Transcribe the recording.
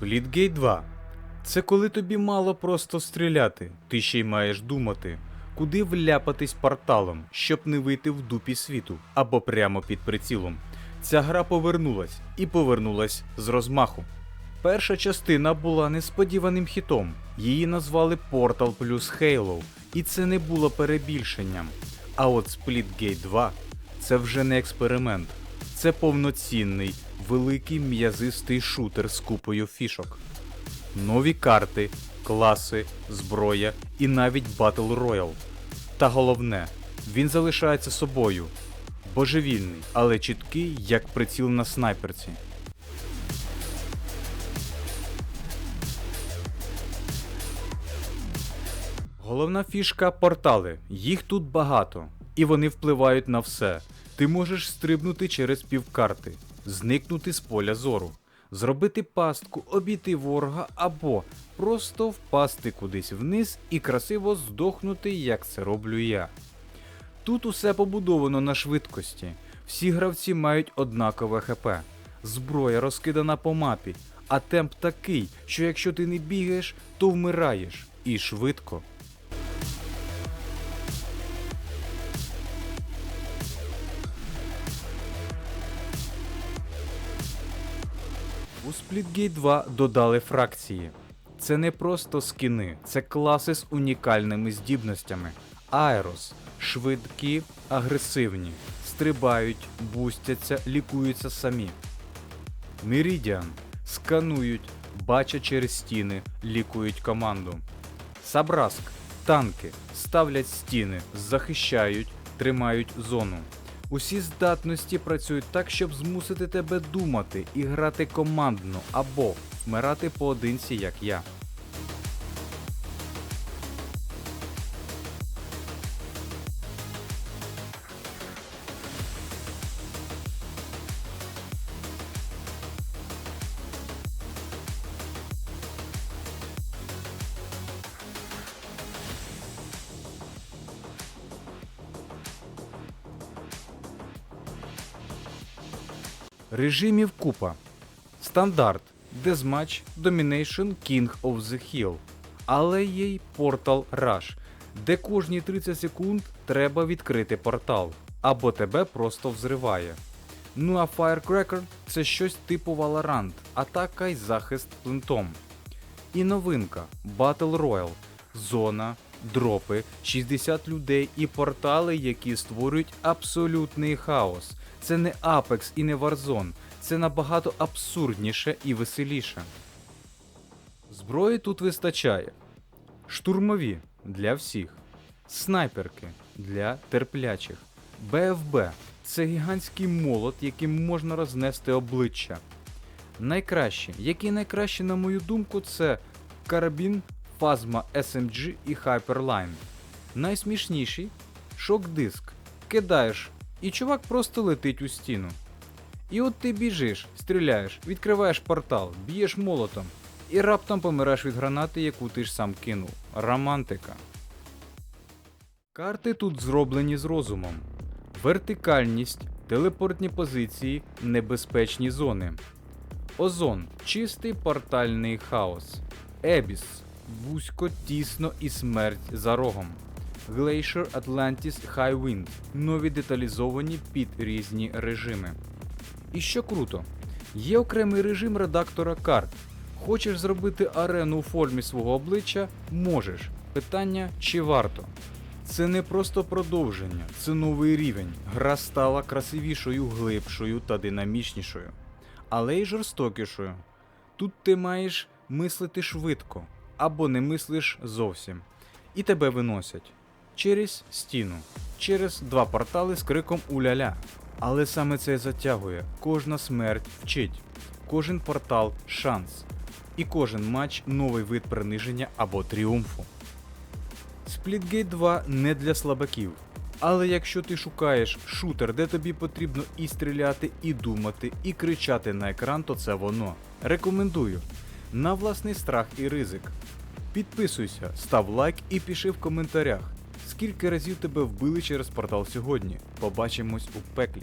Splitgate 2. Це коли тобі мало просто стріляти, ти ще й маєш думати, куди вляпатись порталом, щоб не вийти в дупі світу або прямо під прицілом. Ця гра повернулась і повернулась з розмаху. Перша частина була несподіваним хітом. Її назвали Portal плюс Halo, і це не було перебільшенням. А от Splitgate 2 це вже не експеримент, це повноцінний, великий м'язистий шутер з купою фішок. Нові карти, класи, зброя і навіть Battle Royale. Та головне, він залишається собою. Божевільний, але чіткий, як приціл на снайперці. Головна фішка портали. Їх тут багато, і вони впливають на все. Ти можеш стрибнути через півкарти, зникнути з поля зору, зробити пастку, обійти ворога або просто впасти кудись вниз і красиво здохнути, як це роблю я. Тут усе побудовано на швидкості. Всі гравці мають однакове ХП. Зброя розкидана по мапі, а темп такий, що якщо ти не бігаєш, то вмираєш і швидко. У Splitgate 2 додали фракції. Це не просто скіни, це класи з унікальними здібностями. Аерос швидкі, агресивні, стрибають, бустяться, лікуються самі. Meridian сканують, бачать через стіни, лікують команду. Сабраск танки ставлять стіни, захищають, тримають зону. Усі здатності працюють так, щоб змусити тебе думати і грати командно або вмирати поодинці, як я. Режимів купа. Стандарт Deathmatch Domination King of the Hill. Але є й Portal Rush, де кожні 30 секунд треба відкрити портал, або тебе просто взриває. Ну а Firecracker це щось типу Valorant, атака й захист плентом. І новинка Battle Royale, зона, дропи, 60 людей і портали, які створюють абсолютний хаос. Це не Apex і не Warzone, це набагато абсурдніше і веселіше. Зброї тут вистачає. Штурмові для всіх, снайперки для терплячих, БФБ це гігантський молот, яким можна рознести обличчя. Найкращі, які найкращі, на мою думку, це карабін, Phasma SMG і Hyperline. Найсмішніший шок-диск. Кидаєш, і чувак просто летить у стіну. І от ти біжиш, стріляєш, відкриваєш портал, б'єш молотом, і раптом помираєш від гранати, яку ти ж сам кинув. Романтика. Карти тут зроблені з розумом. Вертикальність, телепортні позиції, небезпечні зони. Озон чистий портальний хаос. Ебіс вузько, тісно і смерть за рогом. Glacier Atlantis High Wind нові деталізовані під різні режими. І що круто, є окремий режим редактора карт. Хочеш зробити арену у формі свого обличчя? Можеш. Питання чи варто? Це не просто продовження, це новий рівень. Гра стала красивішою, глибшою та динамічнішою, але й жорстокішою. Тут ти маєш мислити швидко або не мислиш зовсім, і тебе виносять через стіну, через два портали з криком Уляля. Але саме це затягує. Кожна смерть вчить, кожен портал шанс, і кожен матч новий вид приниження або тріумфу. Splitgate 2 не для слабаків. Але якщо ти шукаєш шутер, де тобі потрібно і стріляти, і думати, і кричати на екран, то це воно. Рекомендую. На власний страх і ризик. Підписуйся, став лайк і пиши в коментарях, скільки разів тебе вбили через портал сьогодні. Побачимось у пеклі.